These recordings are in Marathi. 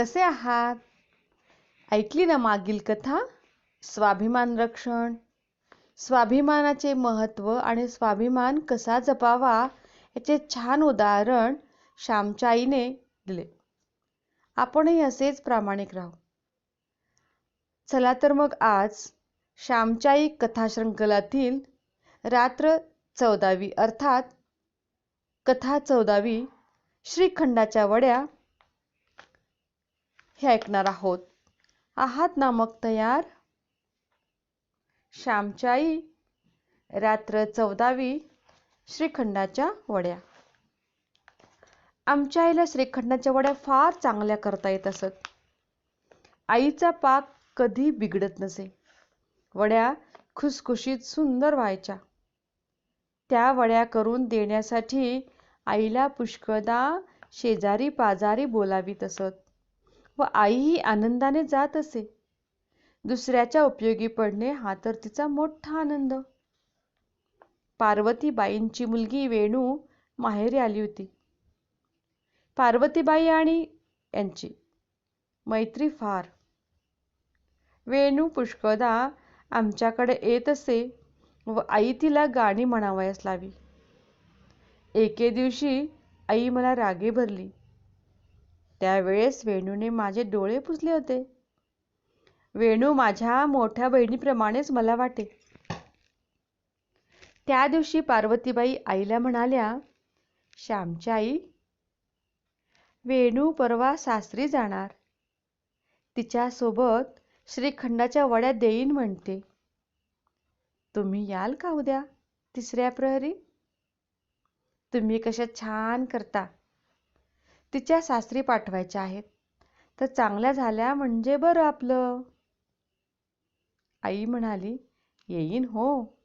कसे आहात? ऐकली ना मागील कथा? स्वाभिमान रक्षण. स्वाभिमानाचे महत्त्व आणि स्वाभिमान कसा जपावा याचे छान उदाहरण श्यामच्या आईने दिले. आपणही असेच प्रामाणिक राहू. चला तर मग आज श्यामच्या आई कथाशृंखलातील रात्र चौदावी अर्थात कथा चौदावी श्रीखंडाच्या वड्या हे ऐकणार आहोत. आहात ना मग तयार? श्यामच्याई आई रात्र चौदावी श्रीखंडाच्या वड्या. आमच्या आईला श्रीखंडाच्या वड्या फार चांगल्या करता येत असत. आईचा पाक कधी बिघडत नसे. वड्या खुसखुशीत सुंदर व्हायच्या. त्या वड्या करून देण्यासाठी आईला पुष्कळदा शेजारी पाजारी बोलावीत असत. व आईही आनंदाने जात असे. दुसऱ्याच्या उपयोगी पडणे हा तर तिचा मोठा आनंद. पार्वतीबाईंची मुलगी वेणू माहेरी आली होती. पार्वतीबाई आणि यांची मैत्री फार. वेणू पुष्कळदा आमच्याकडे येत असे व आई तिला गाणी म्हणावयास लावी. एके दिवशी आई मला रागे भरली. त्यावेळेस वेणूने माझे डोळे पुसले होते. वेणू माझ्या मोठ्या बहिणीप्रमाणेच मला वाटे. त्या दिवशी पार्वतीबाई आईला म्हणाल्या श्यामच्या आई वेणू परवा सासरी जाणार. तिच्यासोबत श्रीखंडाच्या वड्या देईन म्हणते. तुम्ही याल का उद्या तिसऱ्या प्रहरी? तुम्ही कशा छान करता. तिच्या सासरी पाठवायच्या आहेत. तर चांगल्या झाल्या म्हणजे बरं आपलं. आई म्हणाली येईन हो.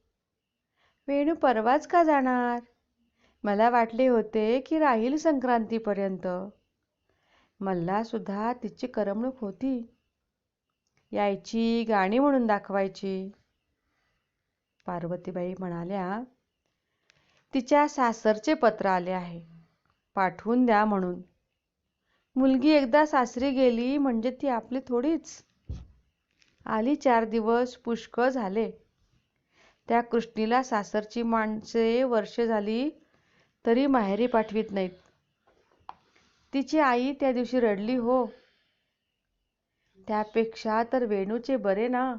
वेणू परवाच का जाणार? मला वाटले होते की राहील संक्रांतीपर्यंत. मला सुद्धा तिची करमणूक होती. यायची गाणी म्हणून दाखवायची. पार्वतीबाई म्हणाल्या तिच्या सासरचे पत्र आले आहे. पाठवून द्या म्हणून. मुलगी एकदा सासरी गेली म्हणजे ती आपली थोडीच. आली चार दिवस पुष्कळ झाले. त्या कृष्णीला सासरची माणसे वर्ष झाली तरी माहेरी पाठवीत नाहीत. तिची आई त्या दिवशी रडली हो त्यापेक्षा तर वेणूचे बरे ना.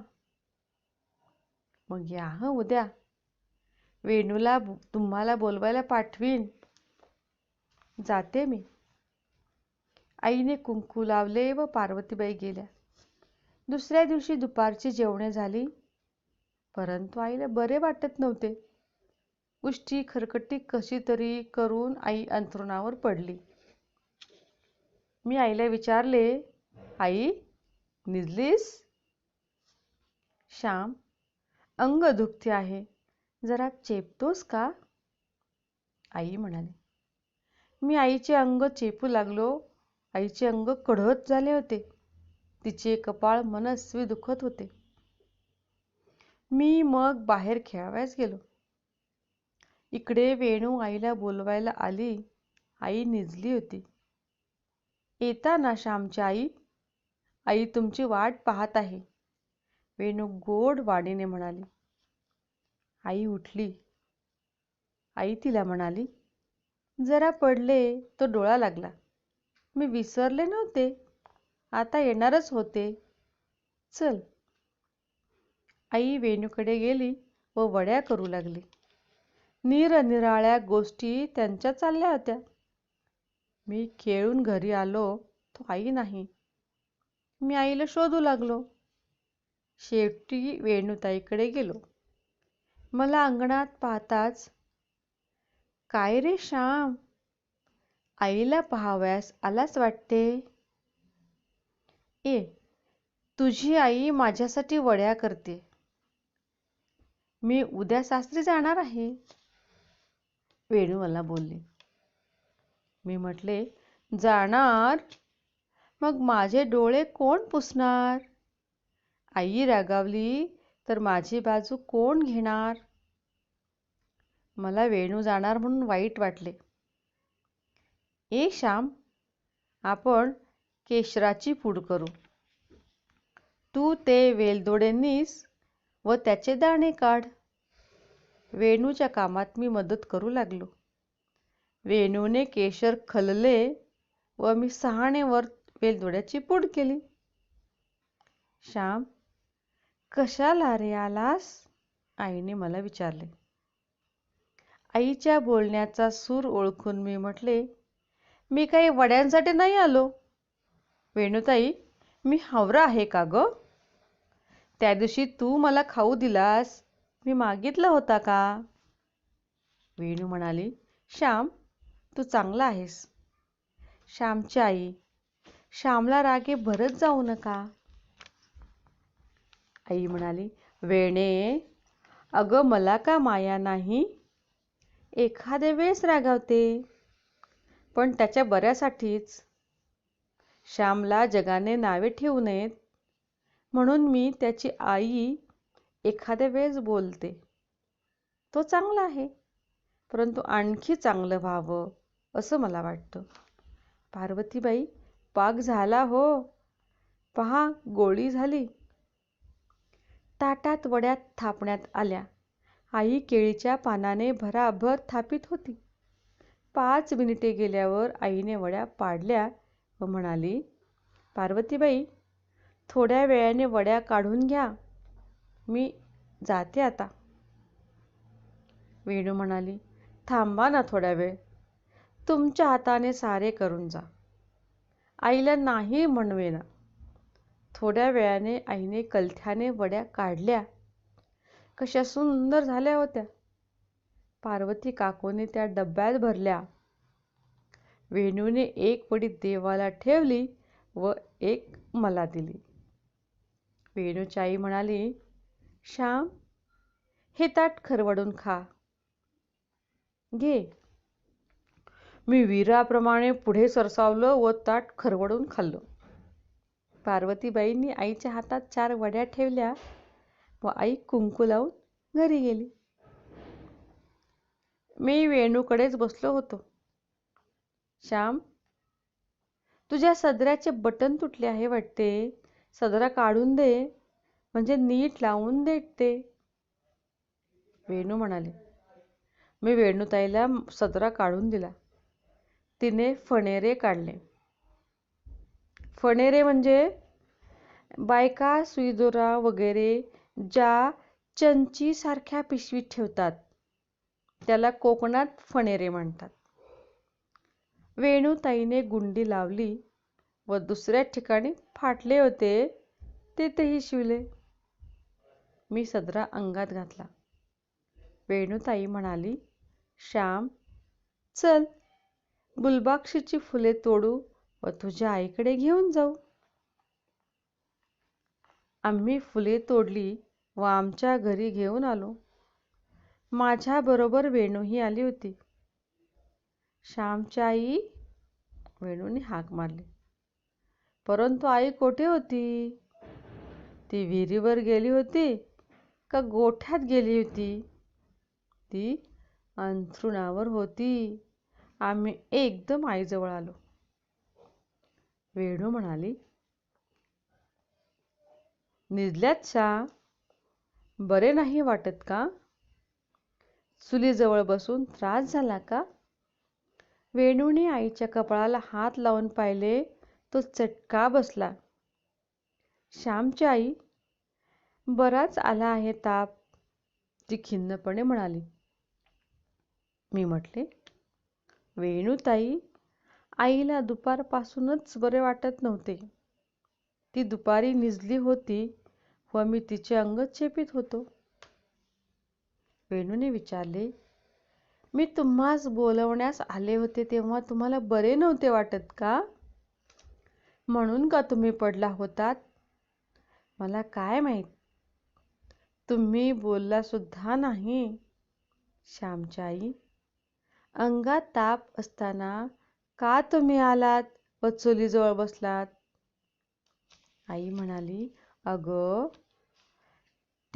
मग या ह उद्या. वेणूला तुम्हाला बोलवायला पाठवीन. जाते मी. आईने कुंकू लावले व पार्वतीबाई गेल्या. दुसऱ्या दिवशी दुपारची जेवणे झाली. परंतु आईला बरे वाटत नव्हते. उष्टी खरकटी कशी तरी करून आई अंथरुणावर पडली. मी आईला विचारले आई निजलीस? श्याम अंग दुखते आहे. जरा चेपतोस का? आई म्हणाली. मी आईचे अंग चेपू लागलो. आईचे अंग कढत झाले होते. तिचे कपाळ मनस्वी दुखत होते. मी मग बाहेर खेळावयास गेलो. इकडे वेणू आईला बोलवायला आली. आई निजली होती. येताना श्यामची आई? आई तुमची वाट पाहत आहे. वेणू गोड वाडीने म्हणाली. आई उठली. आई तिला म्हणाली जरा पडले तो डोळा लागला. मी विसरले नव्हते. आता येणारच होते. चल. आई वेणूकडे गेली व वड्या करू लागली. निरनिराळ्या गोष्टी त्यांच्या चालल्या होत्या. मी खेळून घरी आलो तो आई नाही. मी आईला शोधू लागलो. शेवटी वेणुताईकडे गेलो. मला अंगणात पाहताच काय रे श्याम आईला पाहावयास आलाच वाटते. ए तुझी आई माझ्यासाठी वड्या करते. मी उद्या सासरी जाणार आहे. वेणू मला बोलली. मी म्हटले जाणार. मग माझे डोळे कोण पुसणार? आई रागावली तर माझी बाजू कोण घेणार? मला वेणू जाणार म्हणून वाईट वाटले. ए श्याम आपण केशराची पूड करू. तू ते वेलदोडे निस व त्याचे दाणे काढ. वेणूच्या कामात मी मदत करू लागलो. वेणूने केशर खलले व मी सहाणेवर वेलदोड्याची पूड केली. श्याम कशाला रे आलास? आईने मला विचारले. आईच्या बोलण्याचा सूर ओळखून मी म्हटले मी काही वड्यांसाठी नाही आलो. वेणुताई मी हावरा आहे का ग? त्या दिवशी तू मला खाऊ दिलास. मी मागितला होता का? वेणू म्हणाली श्याम तू चांगला आहेस. श्यामची आई श्यामला रागे भरत जाऊ नका. आई म्हणाली वेणे अगं मला का माया नाही? एखाद्या वेळेस रागावते. पण त्याच्या बऱ्यासाठीच. श्यामला जगाने नावे ठेवू नयेत. म्हणून मी त्याची आई एखाद्या वेळेस बोलते. तो चांगला आहे. परंतु आणखी चांगलं व्हावं असं मला वाटतं. पार्वतीबाई पाक झाला हो. पहा गोळी झाली. ताटात वड्यात थापण्यात आल्या. आई केळीच्या पानाने भराभर थापित होती. पाच मिनिटे गेल्यावर आईने वड्या पाडल्या व म्हणाली पार्वतीबाई थोड्या वेळाने वड्या काढून घ्या. मी जाते आता. वेणू म्हणाली थांबा ना थोड्या वेळ. तुमच्या हाताने सारे करून जा. आईला नाही म्हणवेना. थोड्या वेळाने आईने कलथ्याने वड्या काढल्या. कशा सुंदर झाल्या होत्या. पार्वती काकोने त्या डब्यात भरल्या. वेणूने एक वडी देवाला ठेवली व एक मला दिली. वेणूची आई म्हणाली श्याम हे ताट खरवडून खा. घे. मी वीराप्रमाणे पुढे सरसावलं व ताट खरवडून खाल्लं. पार्वतीबाईंनी आईच्या हातात चार वड्या ठेवल्या व आई कुंकू लावून घरी गेली. मी वेणूकडेच बसलो होतो. श्याम तुझ्या सदऱ्याचे बटन तुटले आहे वाटते. सदरा काढून दे म्हणजे नीट लावून देते वेणू म्हणाले मी वेणूताईला सदरा काढून दिला. तिने फणेरे काढले. फणेरे म्हणजे बायका सुईदोरा वगैरे ज्या चंचीसारख्या पिशवीत ठेवतात. त्याला कोकणात फणेरे म्हणतात. वेणूताईने गुंडी लावली व दुसऱ्या ठिकाणी फाटले होते तेथेही शिवले. मी सदरा अंगात घातला. वेणूताई म्हणाली श्याम चल गुलबाक्षीची फुले तोडू व तुझ्या आईकडे घेऊन जाऊ. आम्ही फुले तोडली व आमच्या घरी घेऊन आलो. माझ्याबरोबर वेणूही आली होती. श्यामची आई वेणूने हाक मारली. परंतु आई कोठे होती? ती विहिरीवर गेली होती का गोठ्यात गेली होती? ती अंथरुणावर होती. आम्ही एकदम आईजवळ आलो. वेणू म्हणाली निजल्यात शा बरे नाही वाटत का? चुलीजवळ बसून त्रास झाला का? वेणूने आईच्या कपाळाला हात लावून पाहिले. तो चटका बसला. श्यामची आई बराच आला आहे ताप ती खिन्नपणे म्हणाली. मी म्हटले वेणूताई आईला दुपारपासूनच बरे वाटत नव्हते. ती दुपारी निजली होती व मी तिचे अंग चेपित होतो. वेणूने विचारले मी तुम्हास बोलवण्यास आले होते तेव्हा तुम्हाला बरे नव्हते वाटत का? म्हणून का तुम्ही पडला होतात? मला काय माहीत? तुम्ही बोलला सुद्धा नाही. श्यामची आई अंगात ताप असताना का तुम्ही आलात? व चुलीजवळ बसलात? आई म्हणाली अगं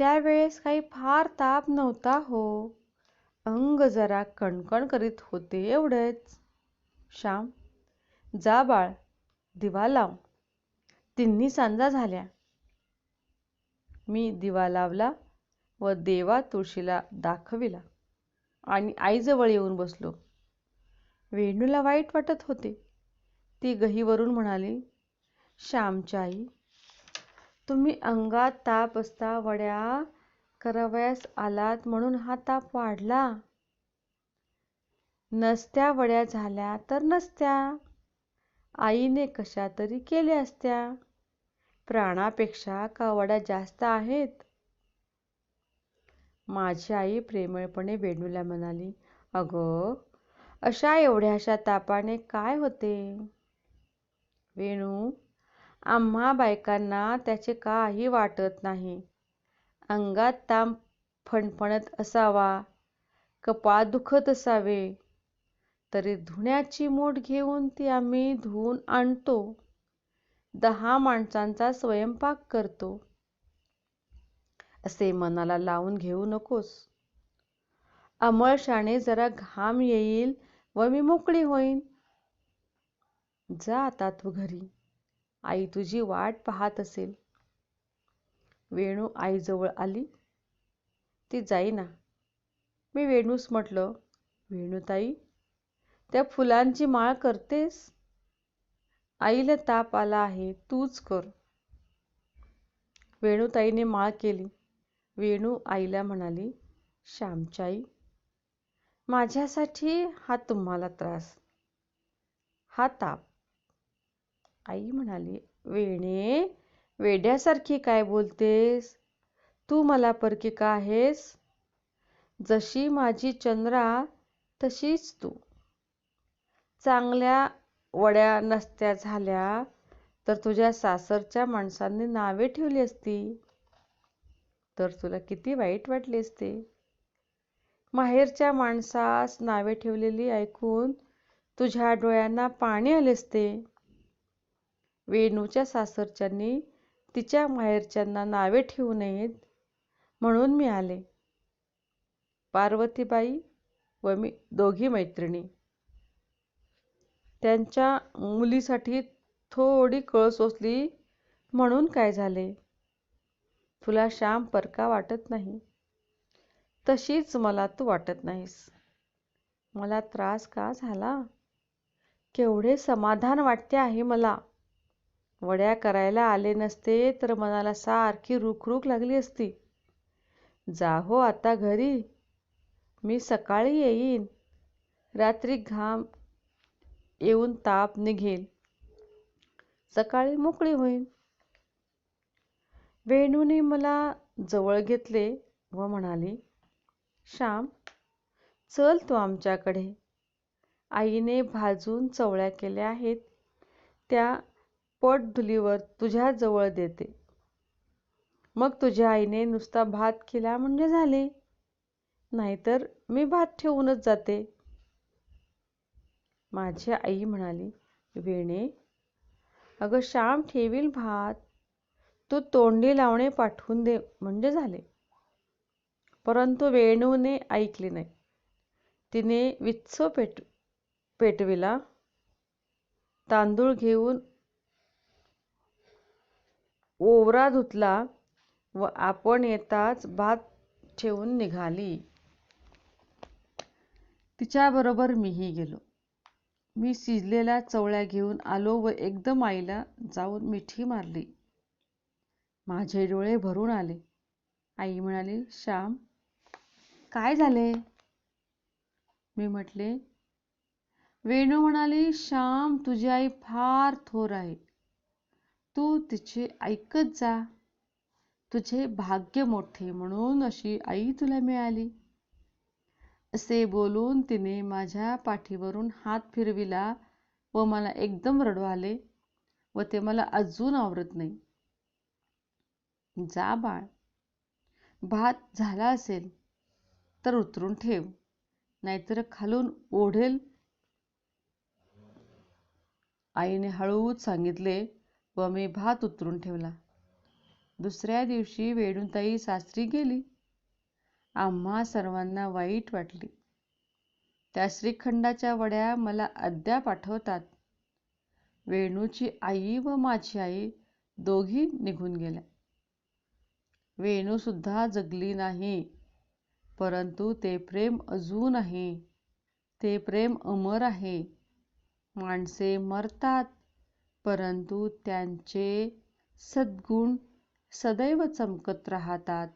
त्यावेळेस काही फार ताप नव्हता हो. अंग जरा कणकण करीत होते एवढेच. श्याम जा बाळ दिवा लाव. तिन्ही सांजा झाल्या. मी दिवा लावला व देवा तुळशीला दाखविला आणि आईजवळ येऊन बसलो. वेणूला वाईट वाटत होते. ती गहीवरून म्हणाली श्यामच्या आई तुम्ही अंगात ताप असता वड्या करावयास आलात म्हणून हा ताप वाढला. नसत्या वड्या झाल्या तर नसत्या. आईने कशा तरी केल्या असत्या. प्राणापेक्षा का वड्या जास्त आहेत. माझी आई प्रेमळपणे वेणूला म्हणाली अगं अशा एवढ्याशा तापाने काय होते? वेणू आम्हा बायकांना त्याचे काही वाटत नाही. अंगात ताम फणफणत असावा. कपाळ दुखत असावे. तरी धुण्याची मूठ घेऊन ती आम्ही धुवून आणतो. दहा माणसांचा स्वयंपाक करतो. असे मनाला लावून घेऊ नकोस. अमळशाने जरा घाम येईल व मी मोकळी होईन. जा आता तू घरी. आई तुझी वाट पाहत असेल. वेणू आईजवळ आली. ती जाईना. मी वेणूस म्हटलं वेणूताई त्या फुलांची माळ करतेस? आईला ताप आला आहे तूच कर. वेणूताईने माळ केली. वेणू आईला म्हणाली श्यामच्याई माझ्यासाठी हा तुम्हाला त्रास. हा ताप. आई म्हणाली वेणे वेड्यासारखी काय बोलतेस? तू मला परकी का आहेस? जशी माझी चंद्रा तशीच तू. चांगल्या वड्या नसत्या झाल्या तर तुझ्या सासरच्या माणसांनी नावे ठेवली असती. तर तुला किती वाईट वाटले असते. माहेरच्या माणसास नावे ठेवलेली ऐकून तुझ्या डोळ्यांना पाणी आले असते. वेणूच्या सासरच्यांनी तिच्या माहेरच्यांना नावे ठेवू नयेत म्हणून मी आले. पार्वतीबाई व मी दोघी मैत्रिणी. त्यांच्या मुलीसाठी थोडी कळ सोसली म्हणून काय झाले? तुला श्याम परका वाटत नाही? तशीच मला तू वाटत नाहीस. मला त्रास का झाला? केवढे समाधान वाटते आहे मला. वड्या करायला आले नसते तर मनाला सारखी रुखरुख लागली असती. जा हो आता घरी. मी सकाळी येईन. रात्री घाम येऊन ताप निघेल. सकाळी मोकळी होईन. वेणूने मला जवळ घेतले व म्हणाली श्याम चल तू आमच्याकडे. आईने भाजून चवळ्या केल्या आहेत. त्या पोटधुलीवर तुझ्या जवळ देते. मग तुझ्या आईने नुसता भात केला म्हणजे झाले. नाहीतर मी भात ठेवूनच जाते. माझी आई म्हणाली वेणे अगं श्याम ठेवील भात? तू तोंडी लावणे पाठवून दे म्हणजे झाले. परंतु वेणूने ऐकले नाही. तिने वित्सो पेट पेटविला तांदूळ घेऊन ओवरा धुतला व आपण येताच भात ठेवून निघाली. तिच्याबरोबर मीही गेलो. मी शिजलेल्या चवळ्या घेऊन आलो व एकदम आईला जाऊन मिठी मारली. माझे डोळे भरून आले. आई म्हणाली श्याम काय झाले? मी म्हटले वेणू म्हणाली श्याम तुझी आई फार थोर आहे. तू तिचे ऐकत जा. तुझे भाग्य मोठे म्हणून अशी आई तुला मिळाली. असे बोलून तिने माझ्या पाठीवरून हात फिरविला व मला एकदम रडू आले व ते मला अजून आवरत नाही. जा बाळ भात झाला असेल तर उतरून ठेव नाहीतर खालून ओढेल. आईने हळूच सांगितले व मी भात उतरून ठेवला दुसऱ्या दिवशी वेणुताई सासरी गेली आम्हा सर्वांना वाईट वाटली त्या श्रीखंडाच्या वड्या मला अद्याप आठवतात वेणूची आई व माझी आई दोघी निघून गेल्या. वेणूसुद्धा जगली नाही. परंतु ते प्रेम अजून आहे. ते प्रेम अमर आहे. माणसे मरतात, परंतु त्यांचे सद्गुण सदैव चमकत राहतात.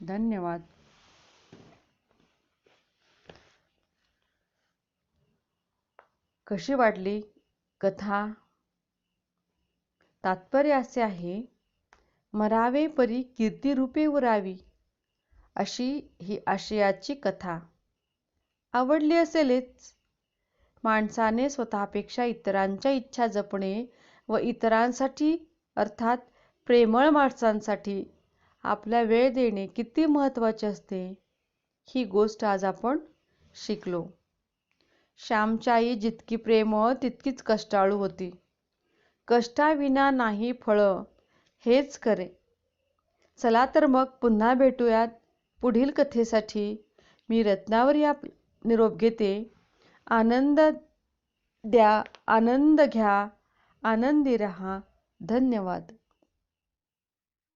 धन्यवाद. कशी वाटली कथा? तात्पर्य असे आहे, मरावे परी कीर्ती रूपे उरावी, अशी ही आशयाची कथा. आवडली असेलच. माणसाने स्वतःपेक्षा इतरांच्या इच्छा जपणे व इतरांसाठी अर्थात प्रेमळ माणसांसाठी आपला वेळ देणे किती महत्त्वाचे असते, ही गोष्ट आज आपण शिकलो. श्यामची आई जितकी प्रेमळ तितकीच कष्टाळू होती. कष्टाविना नाही फळं, हेच खरे. चला तर मग पुन्हा भेटूयात पुढील कथेसाठी. मी रत्नावरी निरोप घेते. आनंद द्या, आनंद घ्या, आनंदी रहा. धन्यवाद.